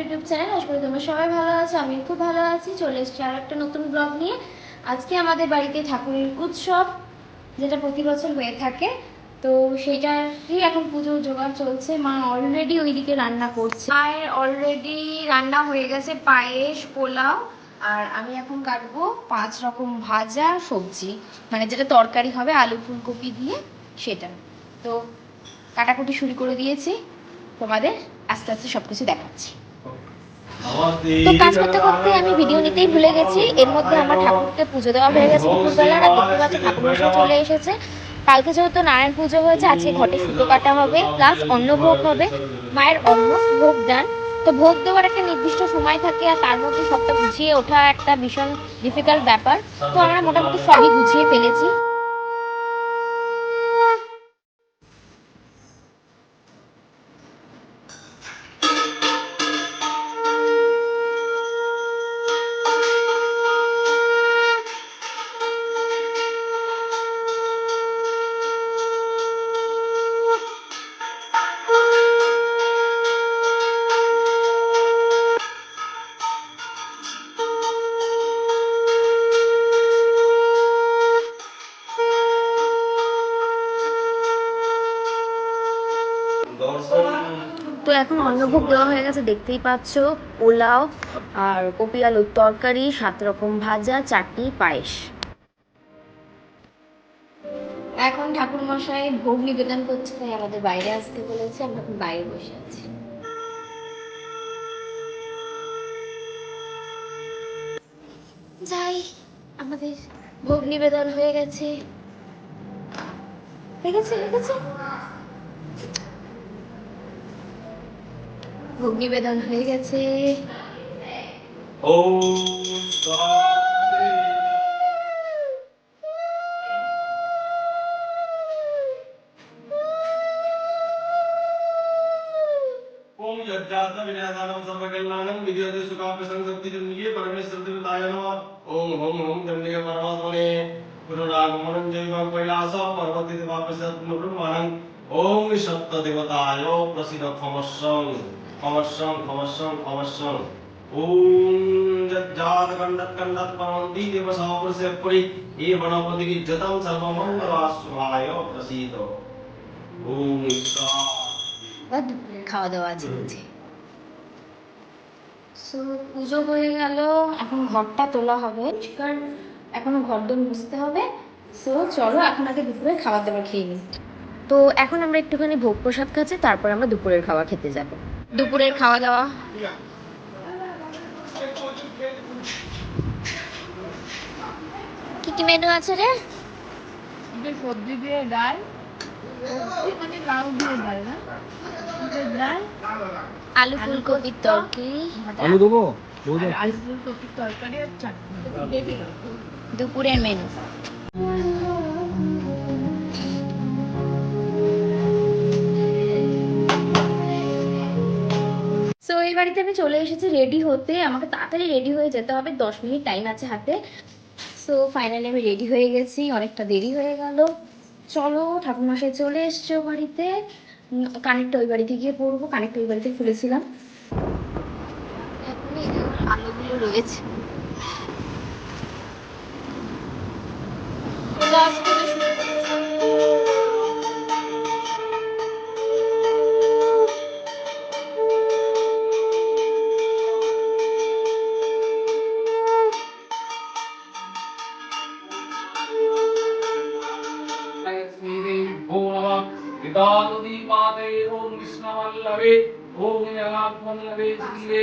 YouTube channel আশা করি তোমরা সবাই ভালো আছো আমি খুব ভালো আছি। চলে এসেছি আর একটা নতুন ব্লগ নিয়ে। আজকে আমাদের বাড়িতে ঠাকুরের উৎসব, যেটা প্রতি বছর হয়ে থাকে। তো সেটারই এখন পুজোর জোগাড় চলছে। মা অলরেডি ওইদিকে রান্না করছে। মায়ের অলরেডি রান্না হয়ে গেছে পায়েস, পোলাও, আর আমি এখন কাটবো পাঁচ রকম ভাজা সবজি। মানে যেটা তরকারি হবে আলু ফুলকপি দিয়ে, সেটা। তো কাটাকুটি শুরু করে দিয়েছি। তোমাদের আস্তে আস্তে সবকিছু দেখাচ্ছি। তো কাজ করতে করতে আমি ভিডিও নিতেই ভুলে গেছি। এর মধ্যে আমার ঠাকুরকে পুজো দেওয়া হয়ে গেছে দুপুরবেলা, আর পাচ্ছি ঠাকুর চলে এসেছে। কালকে যেহেতু নারায়ণ পুজো হয়েছে, আজকে ঘটে সুতো কাটা হবে প্লাস অন্নভোগ হবে, মায়ের অন্ন ভোগ দান। তো ভোগ দেওয়ার একটা নির্দিষ্ট সময় থাকে, আর তার মধ্যে সবটা গুছিয়ে ওঠা একটা ভীষণ ডিফিকাল্ট ব্যাপার। তো আমরা মোটামুটি সবই গুছিয়ে ফেলেছি। তো এখন অন্নভোগ দেওয়া হয়ে গেছে, দেখতেই পাচ্ছ, পোলাও আর কপি আলুর তরকারি, সাত রকম ভাজা, চাটনি, পায়েস। এখন ঠাকুর মশাই ভোগ নিবেদন করছে, তাই আমাদের বাইরে আসতে বলেছে, আমরা বাইরে বসে আছি। যাই, আমাদের ভোগ নিবেদন হয়ে গেছে। হয়ে গেছে হয়ে গেছে? ভোগ নিবেদন হয়ে গেছে ওম শান্তি ओम यज्ञात विनाशानं सर्वकल्याणं विद्योते सुखापि संसक्तिजन्ये परमेश्वर देवताय नमः ओम हम हम दंडिके परमात्मने पुनरागमनं जैवं कैलासं पर्वते देवापसत्मब्रह्माणं ओम सप्तदेवताय प्रसीद খমস্যং খমস্যং খমস্যং ওম যজ্জাত কণ্ডত কণ্ডত পমন্তি দেবসা প্রসেপরি এ বনপতি গিজতম সর্বমঙ্গলাশ্রমায় প্রসীদ ওম খাওয়া দাওয়া জিনিস সো পুজো হয়ে গেল এখন ঘরটা তোলা হবে। কারণ ঘর ঘরদোর মুছতে হবে। সো চলো এখন আগে দুপুরে খাবার দাবার খেয়ে নিই। তো এখন আমরা একটুখানি ভোগ প্রসাদ খাচ্ছি তারপর আমরা দুপুরের খাওয়া খেতে যাব। দুপুরের খাওয়া দাওয়া। কি কি মেনু আছে রে? সবজি দিয়ে ডাল। মানে লাউ দিয়ে ডাল না? এটা ডাল। আলু ফুলকপির তরকারি। আলু দেবো? আর আলু ফুলকপির তরকারি আর চাটনি। দুপুরের মেনু বাড়িতে আমি চলে এসেছি রেডি হতে। আমাকে তাড়াতাড়ি রেডি হয়ে যেতে হবে। দশ মিনিট টাইম আছে হাতে। সো ফাইনালি আমি রেডি হয়ে গেছি। অনেকটা দেরি হয়ে গেল। চলো ঠাকুরমশাই চলে এসছো বাড়িতে। উম, কানেরটা ওই বাড়িতে গিয়ে পড়ব। কানেরটা ওই বাড়িতে খুলেছিলাম। আলোগুলো রয়েছে। गीतानुदीपाते ॐ कृष्णवल्लभे ॐ जगन्वल्लभे श्रीरे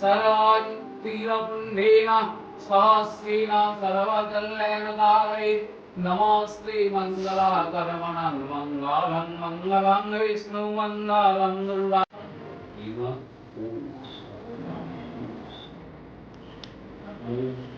सरायुक्तिरपुण्डेन सहस्रेण सर्वकल्याणकारे नमस्ते मङ्गलाकर्मणं मङ्गलं मङ्गलं विष्णुमङ्गलं दुर्गा তো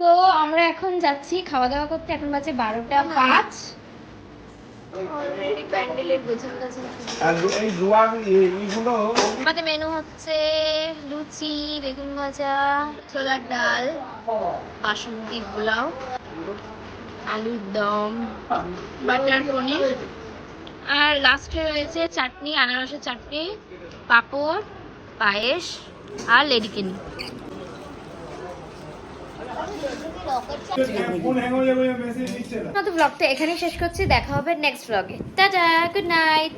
তো আমরা এখন যাচ্ছি খাওয়া দাওয়া করতে। এখন বাজে বারোটা পাঁচ। আমাদের মেনু হচ্ছে লুচি বেগুন ভাজা ছোলার ডাল বাসন্তী পোলাও আলুর দম বাটার পনির। আর লাস্টে রয়েছে চাটনি আনারসের চাটনি পাঁপড় পায়েস আর লেডিকেনি। ব্লগটা এখানেই শেষ করছি দেখা হবে নেক্সট ব্লগে টাটা গুড নাইট